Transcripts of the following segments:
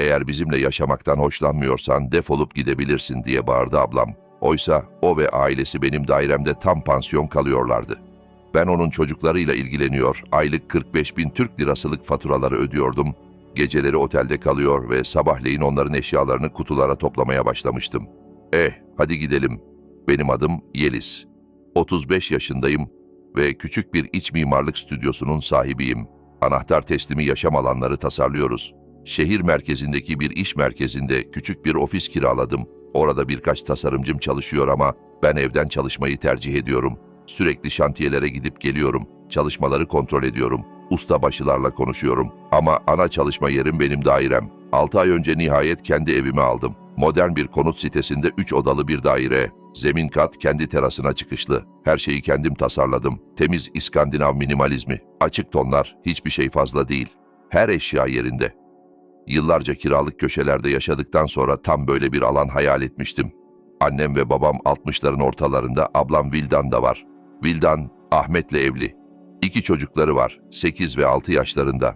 Eğer bizimle yaşamaktan hoşlanmıyorsan defolup gidebilirsin diye bağırdı ablam. Oysa o ve ailesi benim dairemde tam pansiyon kalıyorlardı. Ben onun çocuklarıyla ilgileniyor, aylık 45 bin Türk lirasılık faturaları ödüyordum. Geceleri otelde kalıyor ve sabahleyin onların eşyalarını kutulara toplamaya başlamıştım. Eh, hadi gidelim. Benim adım Yeliz. 35 yaşındayım ve küçük bir iç mimarlık stüdyosunun sahibiyim. Anahtar teslimi yaşam alanları tasarlıyoruz. Şehir merkezindeki bir iş merkezinde küçük bir ofis kiraladım. Orada birkaç tasarımcım çalışıyor ama ben evden çalışmayı tercih ediyorum. Sürekli şantiyelere gidip geliyorum. Çalışmaları kontrol ediyorum. Ustabaşılarla konuşuyorum. Ama ana çalışma yerim benim dairem. 6 ay önce nihayet kendi evimi aldım. Modern bir konut sitesinde 3 odalı bir daire. Zemin kat kendi terasına çıkışlı. Her şeyi kendim tasarladım. Temiz İskandinav minimalizmi. Açık tonlar, hiçbir şey fazla değil. Her eşya yerinde. Yıllarca kiralık köşelerde yaşadıktan sonra tam böyle bir alan hayal etmiştim. Annem ve babam 60'ların ortalarında, ablam Vildan da var. Vildan, Ahmet'le evli. İki çocukları var, 8 ve 6 yaşlarında.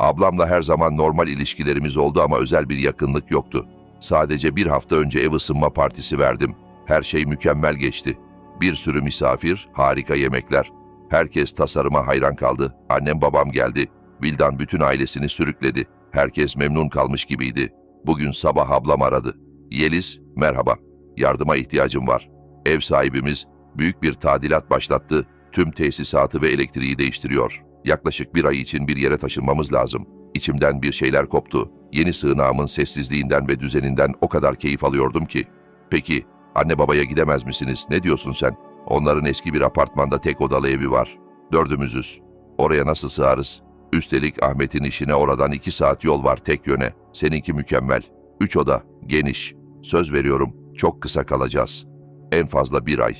Ablamla her zaman normal ilişkilerimiz oldu ama özel bir yakınlık yoktu. Sadece bir hafta önce ev ısınma partisi verdim. Her şey mükemmel geçti. Bir sürü misafir, harika yemekler. Herkes tasarıma hayran kaldı. Annem babam geldi. Vildan bütün ailesini sürükledi. Herkes memnun kalmış gibiydi. Bugün sabah ablam aradı. Yeliz, merhaba. Yardıma ihtiyacım var. Ev sahibimiz büyük bir tadilat başlattı. Tüm tesisatı ve elektriği değiştiriyor. Yaklaşık bir ay için bir yere taşınmamız lazım. İçimden bir şeyler koptu. Yeni sığınağımın sessizliğinden ve düzeninden o kadar keyif alıyordum ki. Peki, anne babaya gidemez misiniz? Ne diyorsun sen? Onların eski bir apartmanda tek odalı evi var. Dördümüzüz. Oraya nasıl sığarız? Üstelik Ahmet'in işine oradan iki saat yol var tek yöne. Seninki mükemmel. Üç oda, geniş. Söz veriyorum, çok kısa kalacağız. En fazla bir ay.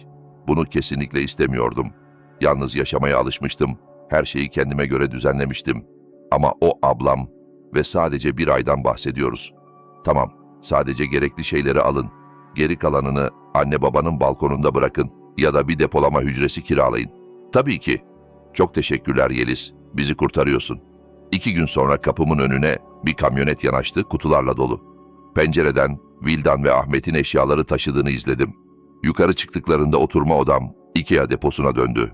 Bunu kesinlikle istemiyordum. Yalnız yaşamaya alışmıştım. Her şeyi kendime göre düzenlemiştim. Ama o ablam ve sadece bir aydan bahsediyoruz. Tamam, sadece gerekli şeyleri alın. Geri kalanını anne babanın balkonunda bırakın ya da bir depolama hücresi kiralayın. Tabii ki. Çok teşekkürler Yeliz. Bizi kurtarıyorsun. İki gün sonra kapımın önüne bir kamyonet yanaştı kutularla dolu. Pencereden Vildan ve Ahmet'in eşyaları taşıdığını izledim. Yukarı çıktıklarında oturma odam IKEA deposuna döndü.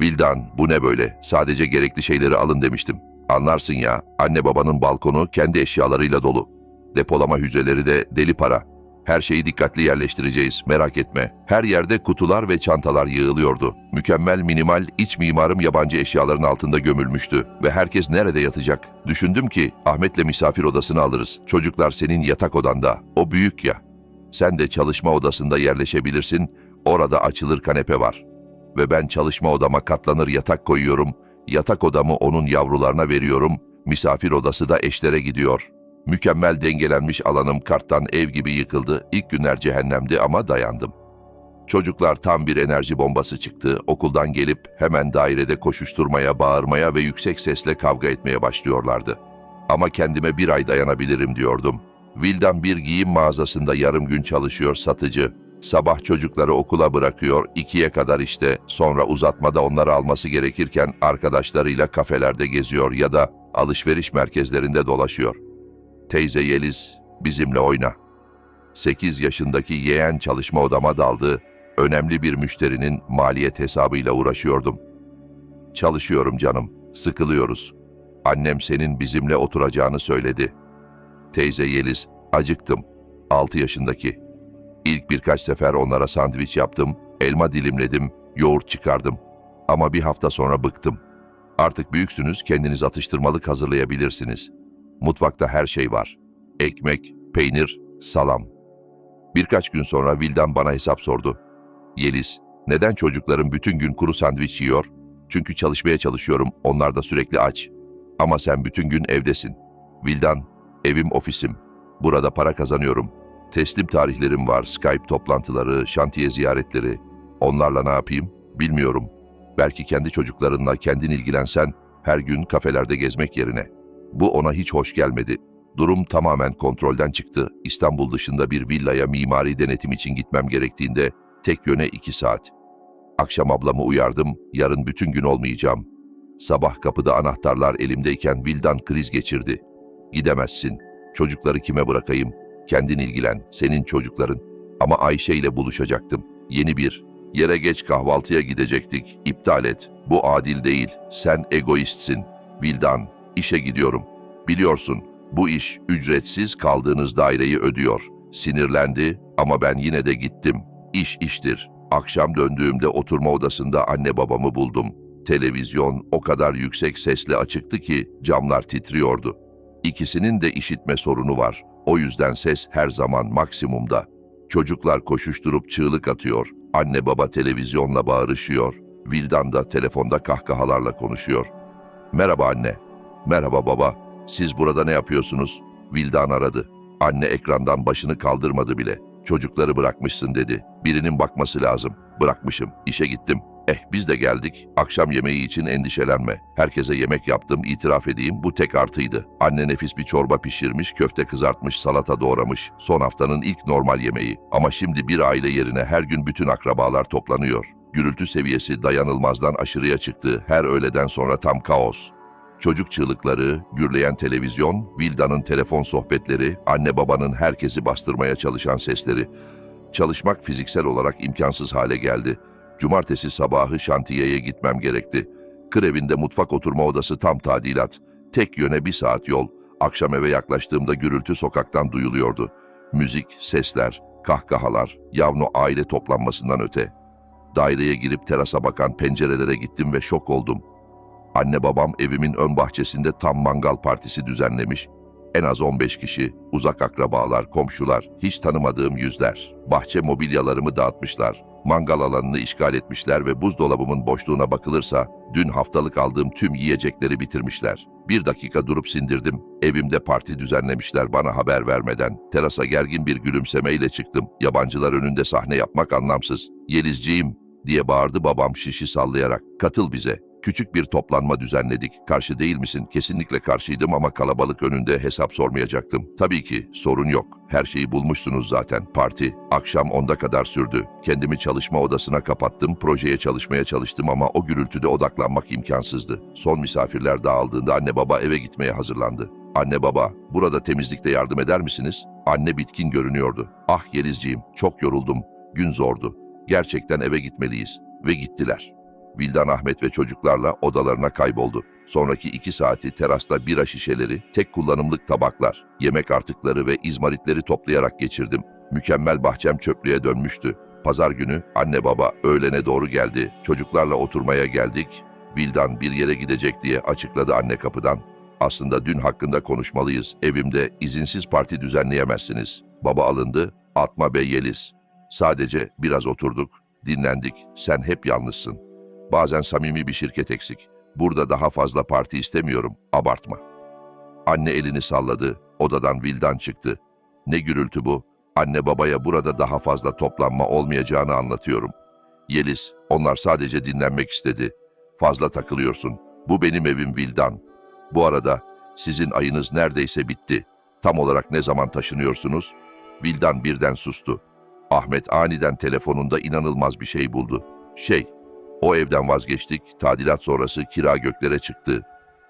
Vildan bu ne böyle sadece gerekli şeyleri alın demiştim. Anlarsın ya anne babanın balkonu kendi eşyalarıyla dolu. Depolama hücreleri de deli para. Her şeyi dikkatli yerleştireceğiz, merak etme. Her yerde kutular ve çantalar yığılıyordu. Mükemmel minimal iç mimarım yabancı eşyaların altında gömülmüştü. Ve herkes nerede yatacak? Düşündüm ki Ahmet'le misafir odasını alırız. Çocuklar senin yatak odanda. O büyük ya. Sen de çalışma odasında yerleşebilirsin. Orada açılır kanepe var. Ve ben çalışma odama katlanır yatak koyuyorum. Yatak odamı onun yavrularına veriyorum. Misafir odası da eşlere gidiyor.'' Mükemmel dengelenmiş alanım karttan ev gibi yıkıldı. İlk günler cehennemdi ama dayandım. Çocuklar tam bir enerji bombası çıktı. Okuldan gelip hemen dairede koşuşturmaya, bağırmaya ve yüksek sesle kavga etmeye başlıyorlardı. Ama kendime bir ay dayanabilirim diyordum. Vildan bir giyim mağazasında yarım gün çalışıyor satıcı. Sabah çocukları okula bırakıyor, ikiye kadar işte, sonra uzatmada onları alması gerekirken arkadaşlarıyla kafelerde geziyor ya da alışveriş merkezlerinde dolaşıyor. Teyze Yeliz, bizimle oyna. 8 yaşındaki yeğen çalışma odama daldı, önemli bir müşterinin maliyet hesabıyla uğraşıyordum. Çalışıyorum canım, sıkılıyoruz. Annem senin bizimle oturacağını söyledi. Teyze Yeliz, acıktım. 6 yaşındaki. İlk birkaç sefer onlara sandviç yaptım, elma dilimledim, yoğurt çıkardım. Ama bir hafta sonra bıktım. Artık büyüksünüz, kendiniz atıştırmalık hazırlayabilirsiniz. Mutfakta her şey var. Ekmek, peynir, salam. Birkaç gün sonra Vildan bana hesap sordu. Yeliz, neden çocukların bütün gün kuru sandviç yiyor? Çünkü çalışmaya çalışıyorum, onlar da sürekli aç. Ama sen bütün gün evdesin. Vildan, evim ofisim. Burada para kazanıyorum. Teslim tarihlerim var, Skype toplantıları, şantiye ziyaretleri. Onlarla ne yapayım? Bilmiyorum. Belki kendi çocuklarınla kendin ilgilensen, her gün kafelerde gezmek yerine. Bu ona hiç hoş gelmedi. Durum tamamen kontrolden çıktı. İstanbul dışında bir villaya mimari denetim için gitmem gerektiğinde tek yöne iki saat. Akşam ablamı uyardım, yarın bütün gün olmayacağım. Sabah kapıda anahtarlar elimdeyken Vildan kriz geçirdi. Gidemezsin. Çocukları kime bırakayım? Kendin ilgilen, senin çocukların. Ama Ayşe ile buluşacaktım. Yeni bir. Yere geç kahvaltıya gidecektik. İptal et. Bu adil değil. Sen egoistsin. Vildan, işe gidiyorum. Biliyorsun, bu iş ücretsiz kaldığınız daireyi ödüyor. Sinirlendi ama ben yine de gittim. İş iştir. Akşam döndüğümde oturma odasında anne babamı buldum. Televizyon o kadar yüksek sesle açıktı ki camlar titriyordu. İkisinin de işitme sorunu var. O yüzden ses her zaman maksimumda. Çocuklar koşuşturup çığlık atıyor. Anne baba televizyonla bağırışıyor. Vildan da telefonda kahkahalarla konuşuyor. Merhaba anne. Merhaba baba. Siz burada ne yapıyorsunuz? Vildan aradı. Anne ekrandan başını kaldırmadı bile. Çocukları bırakmışsın dedi. Birinin bakması lazım. Bırakmışım. İşe gittim. Eh biz de geldik. Akşam yemeği için endişelenme. Herkese yemek yaptım, itiraf edeyim bu tek artıydı. Anne nefis bir çorba pişirmiş, köfte kızartmış, salata doğramış. Son haftanın ilk normal yemeği. Ama şimdi bir aile yerine her gün bütün akrabalar toplanıyor. Gürültü seviyesi dayanılmazdan aşırıya çıktı. Her öğleden sonra tam kaos. Çocuk çığlıkları, gürleyen televizyon, Vilda'nın telefon sohbetleri, anne babanın herkesi bastırmaya çalışan sesleri. Çalışmak fiziksel olarak imkansız hale geldi. Cumartesi sabahı şantiyeye gitmem gerekti. Kır evinde mutfak oturma odası tam tadilat. Tek yöne bir saat yol. Akşam eve yaklaştığımda gürültü sokaktan duyuluyordu. Müzik, sesler, kahkahalar, yavno aile toplanmasından öte. Daireye girip terasa bakan pencerelere gittim ve şok oldum. Anne babam evimin ön bahçesinde tam mangal partisi düzenlemiş. En az 15 kişi, uzak akrabalar, komşular, hiç tanımadığım yüzler. Bahçe mobilyalarımı dağıtmışlar. Mangal alanını işgal etmişler ve buzdolabımın boşluğuna bakılırsa dün haftalık aldığım tüm yiyecekleri bitirmişler. Bir dakika durup sindirdim. Evimde parti düzenlemişler bana haber vermeden. Terasa gergin bir gülümsemeyle çıktım. Yabancılar önünde sahne yapmak anlamsız. Yelizciğim diye bağırdı babam şişi sallayarak. Katıl bize. Küçük bir toplanma düzenledik. Karşı değil misin? Kesinlikle karşıydım ama kalabalık önünde hesap sormayacaktım. Tabii ki sorun yok. Her şeyi bulmuşsunuz zaten. Parti akşam 10'da kadar sürdü. Kendimi çalışma odasına kapattım. Projeye çalışmaya çalıştım ama o gürültüde odaklanmak imkansızdı. Son misafirler dağıldığında anne baba eve gitmeye hazırlandı. Anne baba, burada temizlikte yardım eder misiniz? Anne bitkin görünüyordu. Ah Yelizciğim, çok yoruldum. Gün zordu. Gerçekten eve gitmeliyiz. Ve gittiler. Vildan Ahmet ve çocuklarla odalarına kayboldu. Sonraki iki saati terasta bira şişeleri, tek kullanımlık tabaklar, yemek artıkları ve izmaritleri toplayarak geçirdim. Mükemmel bahçem çöplüğe dönmüştü. Pazar günü anne baba öğlene doğru geldi. Çocuklarla oturmaya geldik. Vildan bir yere gidecek diye açıkladı anne kapıdan. Aslında dün hakkında konuşmalıyız. Evimde izinsiz parti düzenleyemezsiniz. Baba alındı. Atma Bey Yeliz. Sadece biraz oturduk, dinlendik. Sen hep yalnızsın. Bazen samimi bir şirket eksik. Burada daha fazla parti istemiyorum. Abartma. Anne elini salladı. Odadan Vildan çıktı. Ne gürültü bu? Anne babaya burada daha fazla toplanma olmayacağını anlatıyorum. Yeliz, onlar sadece dinlenmek istedi. Fazla takılıyorsun. Bu benim evim Vildan. Bu arada sizin ayınız neredeyse bitti. Tam olarak ne zaman taşınıyorsunuz? Vildan birden sustu. Ahmet aniden telefonunda inanılmaz bir şey buldu. Şey, o evden vazgeçtik, tadilat sonrası kira göklere çıktı.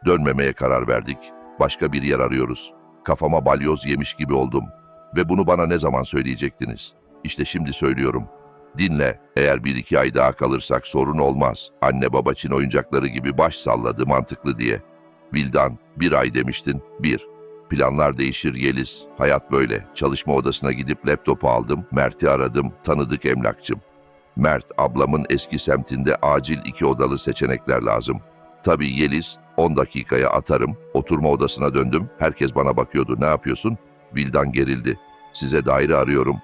Dönmemeye karar verdik. Başka bir yer arıyoruz. Kafama balyoz yemiş gibi oldum. Ve bunu bana ne zaman söyleyecektiniz? İşte şimdi söylüyorum. Dinle, eğer bir iki ay daha kalırsak sorun olmaz. Anne baba Çin oyuncakları gibi baş salladı mantıklı diye. Vildan, bir ay demiştin, bir. Planlar değişir Yeliz. Hayat böyle. Çalışma odasına gidip laptopu aldım, Mert'i aradım, tanıdık emlakçım. Mert, ablamın eski semtinde acil iki odalı seçenekler lazım. Tabii Yeliz, 10 dakikaya atarım. Oturma odasına döndüm. Herkes bana bakıyordu. Ne yapıyorsun? Vildan gerildi. Size daire arıyorum.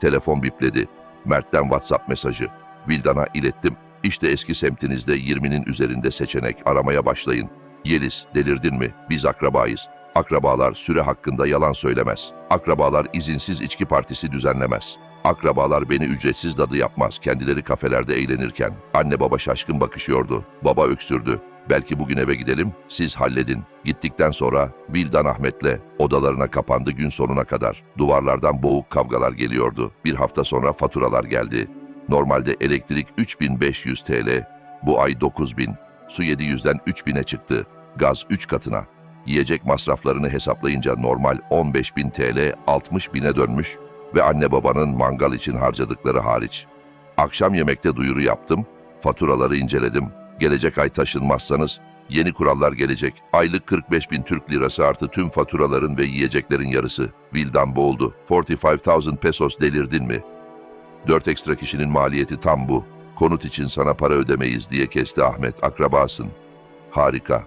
Telefon bipledi. Mert'ten WhatsApp mesajı. Vildan'a ilettim. İşte eski semtinizde 20'nin üzerinde seçenek. Aramaya başlayın. Yeliz, delirdin mi? Biz akrabayız. Akrabalar süre hakkında yalan söylemez. Akrabalar izinsiz içki partisi düzenlemez. Akrabalar beni ücretsiz dadı yapmaz. Kendileri kafelerde eğlenirken. Anne baba şaşkın bakışıyordu. Baba öksürdü. Belki bugün eve gidelim, siz halledin. Gittikten sonra Vildan Ahmet'le odalarına kapandı gün sonuna kadar. Duvarlardan boğuk kavgalar geliyordu. Bir hafta sonra faturalar geldi. Normalde elektrik 3500 TL, bu ay 9000. Su 700'den 3000'e çıktı. Gaz 3 katına. Yiyecek masraflarını hesaplayınca normal 15 bin TL 60 bine dönmüş ve anne babanın mangal için harcadıkları hariç. Akşam yemekte duyuru yaptım, faturaları inceledim. Gelecek ay taşınmazsanız yeni kurallar gelecek. Aylık 45 bin Türk lirası artı tüm faturaların ve yiyeceklerin yarısı. Vildan boğuldu. 45,000 pesos delirdin mi? Dört ekstra kişinin maliyeti tam bu. Konut için sana para ödemeyiz diye kesti Ahmet, akrabasın. Harika.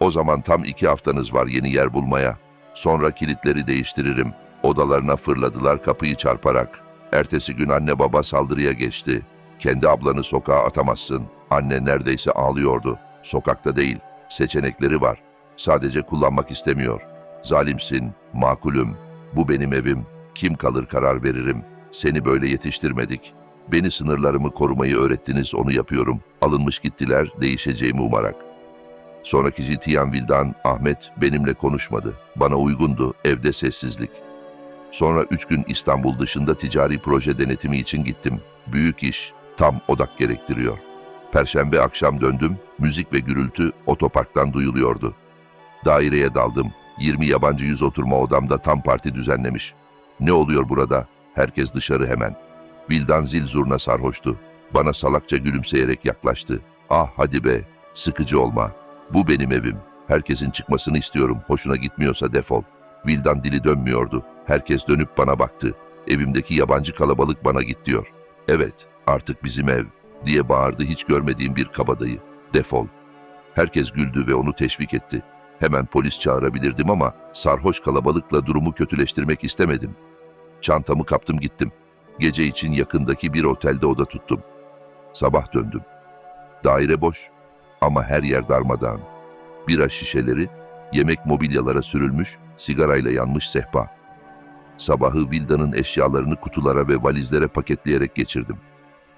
O zaman tam iki haftanız var yeni yer bulmaya. Sonra kilitleri değiştiririm. Odalarına fırladılar kapıyı çarparak. Ertesi gün anne baba saldırıya geçti. Kendi ablanı sokağa atamazsın. Anne neredeyse ağlıyordu. Sokakta değil, seçenekleri var. Sadece kullanmak istemiyor. Zalimsin, makulüm. Bu benim evim. Kim kalır karar veririm. Seni böyle yetiştirmedik. Beni sınırlarımı korumayı öğrettiniz, onu yapıyorum. Alınmış gittiler, değişeceğimi umarak. Sonraki Tiyanvil'dan Ahmet benimle konuşmadı. Bana uygundu, evde sessizlik. Sonra üç gün İstanbul dışında ticari proje denetimi için gittim. Büyük iş, tam odak gerektiriyor. Perşembe akşam döndüm, müzik ve gürültü otoparktan duyuluyordu. Daireye daldım. 20 yabancı yüz oturma odamda tam parti düzenlemiş. Ne oluyor burada? Herkes dışarı hemen. Vildan zil zurna sarhoştu. Bana salakça gülümseyerek yaklaştı. Ah hadi be, sıkıcı olma. Bu benim evim. Herkesin çıkmasını istiyorum. Hoşuna gitmiyorsa defol. Vildan dili dönmüyordu. Herkes dönüp bana baktı. Evimdeki yabancı kalabalık bana git diyor. Evet, artık bizim ev diye bağırdı hiç görmediğim bir kabadayı. Defol. Herkes güldü ve onu teşvik etti. Hemen polis çağırabilirdim ama sarhoş kalabalıkla durumu kötüleştirmek istemedim. Çantamı kaptım gittim. Gece için yakındaki bir otelde oda tuttum. Sabah döndüm. Daire boş ama her yer darmadağın. Bira şişeleri, yemek mobilyalara sürülmüş, sigarayla yanmış sehpa. Sabahı Vilda'nın eşyalarını kutulara ve valizlere paketleyerek geçirdim.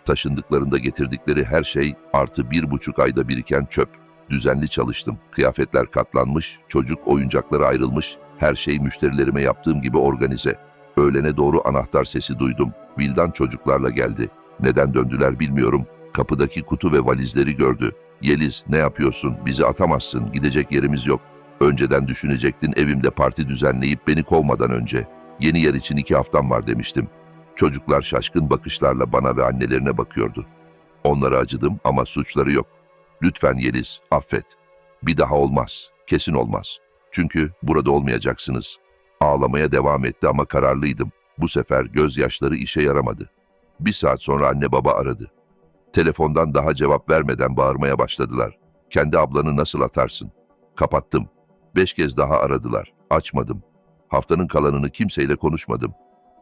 Taşındıklarında getirdikleri her şey artı bir buçuk ayda biriken çöp. Düzenli çalıştım. Kıyafetler katlanmış, çocuk oyuncakları ayrılmış, her şey müşterilerime yaptığım gibi organize. Öğlene doğru anahtar sesi duydum. Vildan çocuklarla geldi. Neden döndüler bilmiyorum. Kapıdaki kutu ve valizleri gördü. Yeliz ne yapıyorsun? Bizi atamazsın. Gidecek yerimiz yok. Önceden düşünecektin evimde parti düzenleyip beni kovmadan önce. Yeni yer için iki haftam var demiştim. Çocuklar şaşkın bakışlarla bana ve annelerine bakıyordu. Onlara acıdım ama suçları yok. Lütfen Yeliz, affet. Bir daha olmaz. Kesin olmaz. Çünkü burada olmayacaksınız. Ağlamaya devam etti ama kararlıydım. Bu sefer gözyaşları işe yaramadı. Bir saat sonra anne baba aradı. Telefondan daha cevap vermeden bağırmaya başladılar. Kendi ablanı nasıl atarsın? Kapattım. Beş kez daha aradılar. Açmadım. Haftanın kalanını kimseyle konuşmadım.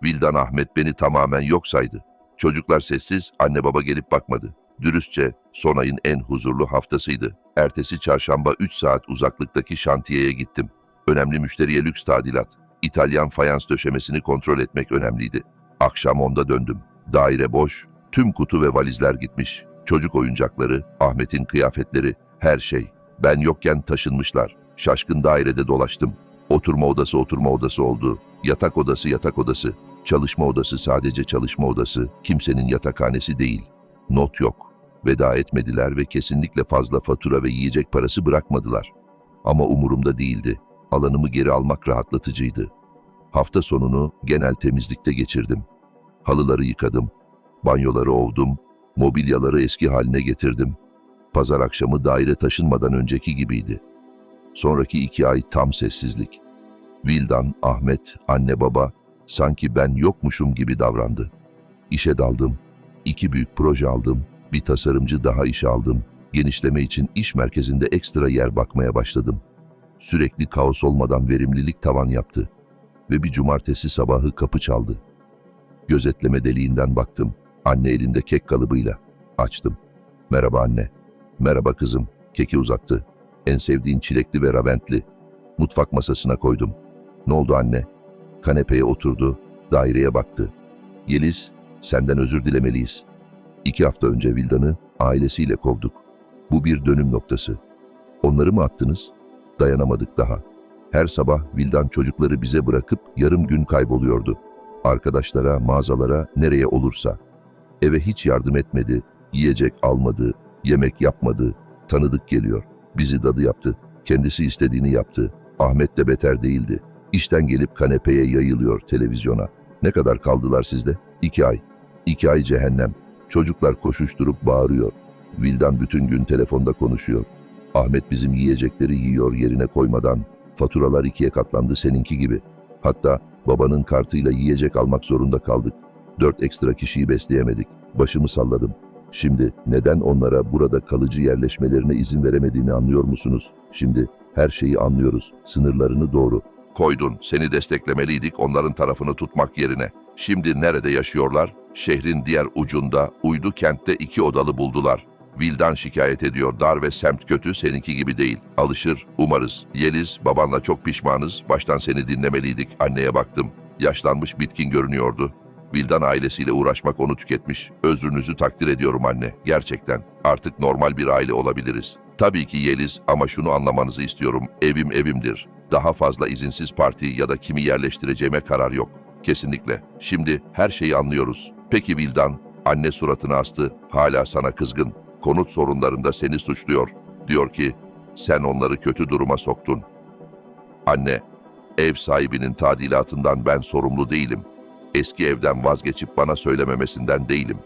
Vildan Ahmet beni tamamen yok saydı. Çocuklar sessiz, anne baba gelip bakmadı. Dürüstçe son ayın en huzurlu haftasıydı. Ertesi çarşamba 3 saat uzaklıktaki şantiyeye gittim. Önemli müşteriye lüks tadilat. İtalyan fayans döşemesini kontrol etmek önemliydi. Akşam onda döndüm. Daire boş, tüm kutu ve valizler gitmiş. Çocuk oyuncakları, Ahmet'in kıyafetleri, her şey. Ben yokken taşınmışlar. Şaşkın dairede dolaştım. Oturma odası oturma odası oldu. Yatak odası yatak odası. Çalışma odası sadece çalışma odası. Kimsenin yatakhanesi değil. Not yok. Veda etmediler ve kesinlikle fazla fatura ve yiyecek parası bırakmadılar. Ama umurumda değildi. Alanımı geri almak rahatlatıcıydı. Hafta sonunu genel temizlikte geçirdim. Halıları yıkadım. Banyoları ovdum. Mobilyaları eski haline getirdim. Pazar akşamı daire taşınmadan önceki gibiydi. Sonraki iki ay tam sessizlik. Vildan, Ahmet, anne baba sanki ben yokmuşum gibi davrandı. İşe daldım. İki büyük proje aldım. Bir tasarımcı daha işe aldım. Genişleme için iş merkezinde ekstra yer bakmaya başladım. Sürekli kaos olmadan verimlilik tavan yaptı. Ve bir cumartesi sabahı kapı çaldı. Gözetleme deliğinden baktım. Anne elinde kek kalıbıyla. Açtım. Merhaba anne. Merhaba kızım. Keki uzattı. En sevdiğin çilekli ve raventli. Mutfak masasına koydum. Ne oldu anne? Kanepeye oturdu, daireye baktı. Yeliz, senden özür dilemeliyiz. İki hafta önce Vildan'ı ailesiyle kovduk. Bu bir dönüm noktası. Onları mı attınız? Dayanamadık daha. Her sabah Vildan çocukları bize bırakıp yarım gün kayboluyordu. Arkadaşlara, mağazalara, nereye olursa. Eve hiç yardım etmedi, yiyecek almadı, yemek yapmadı, tanıdık geliyor. Bizi dadı yaptı, kendisi istediğini yaptı. Ahmet de beter değildi. İşten gelip kanepeye yayılıyor televizyona. Ne kadar kaldılar sizde? İki ay. İki ay cehennem. Çocuklar koşuşturup bağırıyor. Vildan bütün gün telefonda konuşuyor. Ahmet bizim yiyecekleri yiyor yerine koymadan. Faturalar ikiye katlandı seninki gibi. Hatta babanın kartıyla yiyecek almak zorunda kaldık. Dört ekstra kişiyi besleyemedik. Başımı salladım. Şimdi neden onlara burada kalıcı yerleşmelerine izin veremediğini anlıyor musunuz? Şimdi her şeyi anlıyoruz. Sınırlarını doğru. Koydun. Seni desteklemeliydik onların tarafını tutmak yerine. Şimdi nerede yaşıyorlar? Şehrin diğer ucunda, uydu kentte iki odalı buldular. Vildan şikayet ediyor. Dar ve semt kötü, seninki gibi değil. Alışır, umarız. Yeliz, babanla çok pişmanız. Baştan seni dinlemeliydik. Anneye baktım. Yaşlanmış, bitkin görünüyordu. Vildan ailesiyle uğraşmak onu tüketmiş. Özrünüzü takdir ediyorum anne. Gerçekten. Artık normal bir aile olabiliriz. Tabii ki Yeliz ama şunu anlamanızı istiyorum. Evim evimdir. Daha fazla izinsiz parti ya da kimi yerleştireceğime karar yok. Kesinlikle. Şimdi her şeyi anlıyoruz. Peki Vildan, anne suratını astı. Hala sana kızgın. Konut sorunlarında seni suçluyor. Diyor ki, sen onları kötü duruma soktun. Anne, ev sahibinin tadilatından ben sorumlu değilim. Eski evden vazgeçip bana söylememesinden değilim.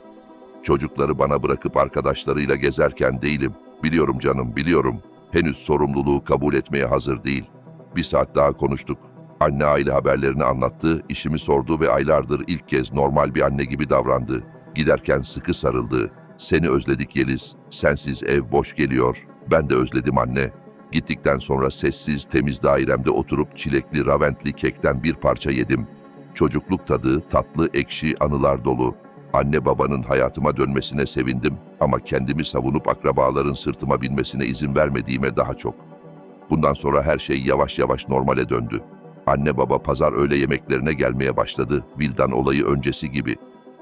Çocukları bana bırakıp arkadaşlarıyla gezerken değilim. Biliyorum canım, biliyorum. Henüz sorumluluğu kabul etmeye hazır değil. Bir saat daha konuştuk. Anne aile haberlerini anlattı, işimi sordu ve aylardır ilk kez normal bir anne gibi davrandı. Giderken sıkı sarıldı. Seni özledik Yeliz. Sensiz ev boş geliyor. Ben de özledim anne. Gittikten sonra sessiz, temiz dairemde oturup çilekli, raventli kekten bir parça yedim. Çocukluk tadı, tatlı, ekşi anılar dolu. Anne babanın hayatıma dönmesine sevindim ama kendimi savunup akrabaların sırtıma binmesine izin vermediğime daha çok. Bundan sonra her şey yavaş yavaş normale döndü. Anne baba pazar öğle yemeklerine gelmeye başladı. Vildan olayı öncesi gibi.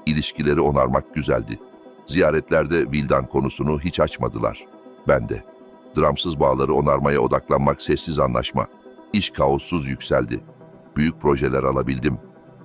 İlişkileri onarmak güzeldi. Ziyaretlerde Vildan konusunu hiç açmadılar. Ben de. Dramsız bağları onarmaya odaklanmak sessiz anlaşma. İş kaossuz yükseldi. Büyük projeler alabildim.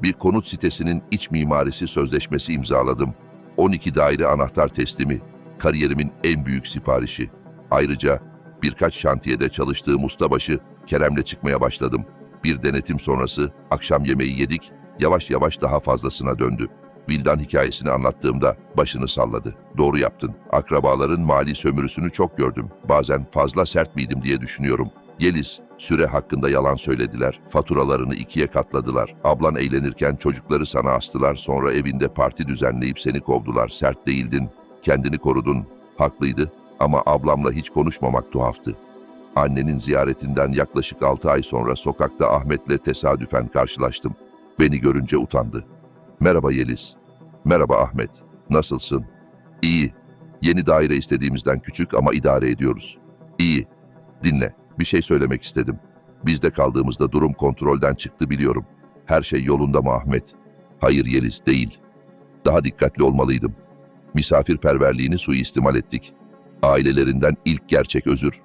Bir konut sitesinin iç mimarisi sözleşmesi imzaladım. 12 daire anahtar teslimi. Kariyerimin en büyük siparişi. Ayrıca birkaç şantiyede çalıştığım ustabaşı Kerem'le çıkmaya başladım. Bir denetim sonrası akşam yemeği yedik, yavaş yavaş daha fazlasına döndü. Vildan hikayesini anlattığımda başını salladı. Doğru yaptın. Akrabaların mali sömürüsünü çok gördüm. Bazen fazla sert miydim diye düşünüyorum. Yeliz, süre hakkında yalan söylediler. Faturalarını ikiye katladılar. Ablan eğlenirken çocukları sana astılar. Sonra evinde parti düzenleyip seni kovdular. Sert değildin. Kendini korudun. Haklıydı. Ama ablamla hiç konuşmamak tuhaftı. Annenin ziyaretinden yaklaşık altı ay sonra sokakta Ahmet'le tesadüfen karşılaştım. Beni görünce utandı. Merhaba Yeliz. Merhaba Ahmet. Nasılsın? İyi. Yeni daire istediğimizden küçük ama idare ediyoruz. İyi. Dinle. Bir şey söylemek istedim. Bizde kaldığımızda durum kontrolden çıktı biliyorum. Her şey yolunda mı Ahmet? Hayır Yeliz, değil. Daha dikkatli olmalıydım. Misafirperverliğini suistimal ettik. Ailelerinden ilk gerçek özür.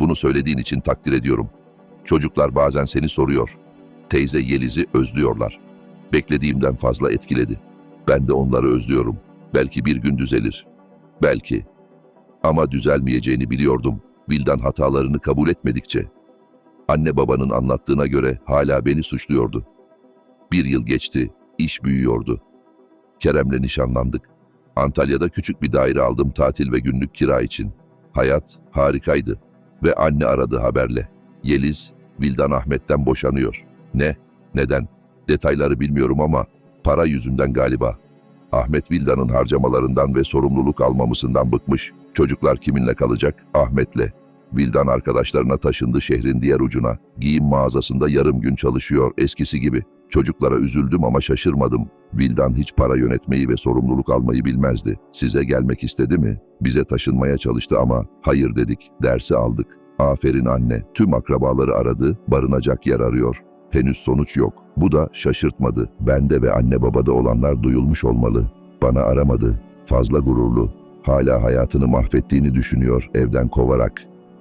Bunu söylediğin için takdir ediyorum. Çocuklar bazen seni soruyor. Teyze Yeliz'i özlüyorlar. Beklediğimden fazla etkiledi. Ben de onları özlüyorum. Belki bir gün düzelir. Belki. Ama düzelmeyeceğini biliyordum. Vildan hatalarını kabul etmedikçe. Anne babanın anlattığına göre hala beni suçluyordu. Bir yıl geçti, iş büyüyordu. Kerem'le nişanlandık. Antalya'da küçük bir daire aldım tatil ve günlük kira için. Hayat harikaydı. Ve anne aradı haberle. Yeliz, Vildan Ahmet'ten boşanıyor. Ne? Neden? Detayları bilmiyorum ama para yüzünden galiba. Ahmet Vildan'ın harcamalarından ve sorumluluk almamasından bıkmış. Çocuklar kiminle kalacak? Ahmet'le. Vildan arkadaşlarına taşındı şehrin diğer ucuna. Giyim mağazasında yarım gün çalışıyor eskisi gibi. Çocuklara üzüldüm ama şaşırmadım. Vildan hiç para yönetmeyi ve sorumluluk almayı bilmezdi. Size gelmek istedi mi? Bize taşınmaya çalıştı ama hayır dedik. Dersi aldık. Aferin anne. Tüm akrabaları aradı. Barınacak yer arıyor. Henüz sonuç yok. Bu da şaşırtmadı. Bende ve anne babada olanlar duyulmuş olmalı. Bana aramadı. Fazla gururlu. Hala hayatını mahvettiğini düşünüyor evden kovarak.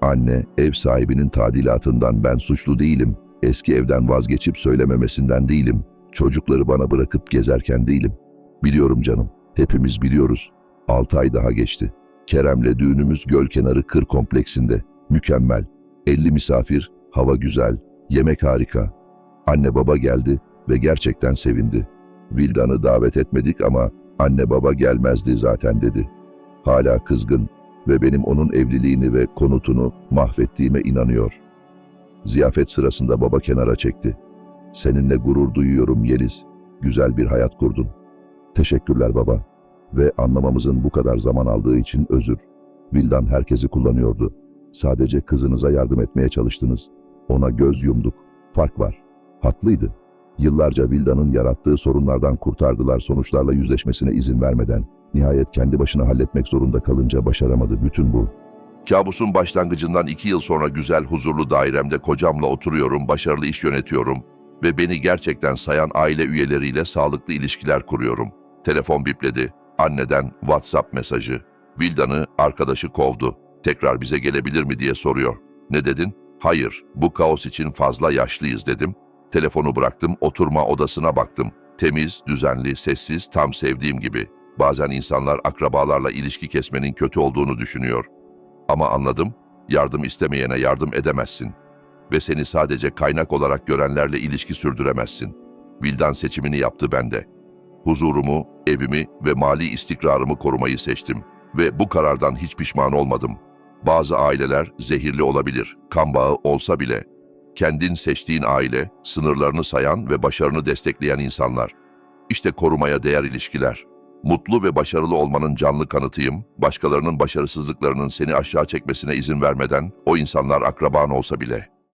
Anne, ev sahibinin tadilatından ben suçlu değilim. Eski evden vazgeçip söylememesinden değilim. Çocukları bana bırakıp gezerken değilim. Biliyorum canım. Hepimiz biliyoruz. Altı ay daha geçti. Kerem'le düğünümüz göl kenarı kır kompleksinde. Mükemmel. 50 misafir, hava güzel. Yemek harika. Anne baba geldi ve gerçekten sevindi. Vildan'ı davet etmedik ama anne baba gelmezdi zaten dedi. Hala kızgın ve benim onun evliliğini ve konutunu mahvettiğime inanıyor. Ziyafet sırasında baba kenara çekti. Seninle gurur duyuyorum Yeliz. Güzel bir hayat kurdun. Teşekkürler baba. Ve anlamamızın bu kadar zaman aldığı için özür. Vildan herkesi kullanıyordu. Sadece kızınıza yardım etmeye çalıştınız. Ona göz yumduk. Fark var. Haklıydı. Yıllarca Vildan'ın yarattığı sorunlardan kurtardılar sonuçlarla yüzleşmesine izin vermeden. Nihayet kendi başına halletmek zorunda kalınca başaramadı bütün bu. Kabusun başlangıcından iki yıl sonra güzel huzurlu dairemde kocamla oturuyorum, başarılı iş yönetiyorum ve beni gerçekten sayan aile üyeleriyle sağlıklı ilişkiler kuruyorum. Telefon bipledi. Anneden WhatsApp mesajı. Vildan'ı arkadaşı kovdu. Tekrar bize gelebilir mi diye soruyor. Ne dedin? Hayır, bu kaos için fazla yaşlıyız dedim. Telefonu bıraktım, oturma odasına baktım. Temiz, düzenli, sessiz, tam sevdiğim gibi. Bazen insanlar akrabalarla ilişki kesmenin kötü olduğunu düşünüyor. Ama anladım, yardım istemeyene yardım edemezsin. Ve seni sadece kaynak olarak görenlerle ilişki sürdüremezsin. Vildan seçimini yaptı bende. Huzurumu, evimi ve mali istikrarımı korumayı seçtim. Ve bu karardan hiç pişman olmadım. Bazı aileler zehirli olabilir, kan bağı olsa bile. Kendin seçtiğin aile, sınırlarını sayan ve başarını destekleyen insanlar. İşte korumaya değer ilişkiler. Mutlu ve başarılı olmanın canlı kanıtıyım. Başkalarının başarısızlıklarının seni aşağı çekmesine izin vermeden o insanlar akraban olsa bile.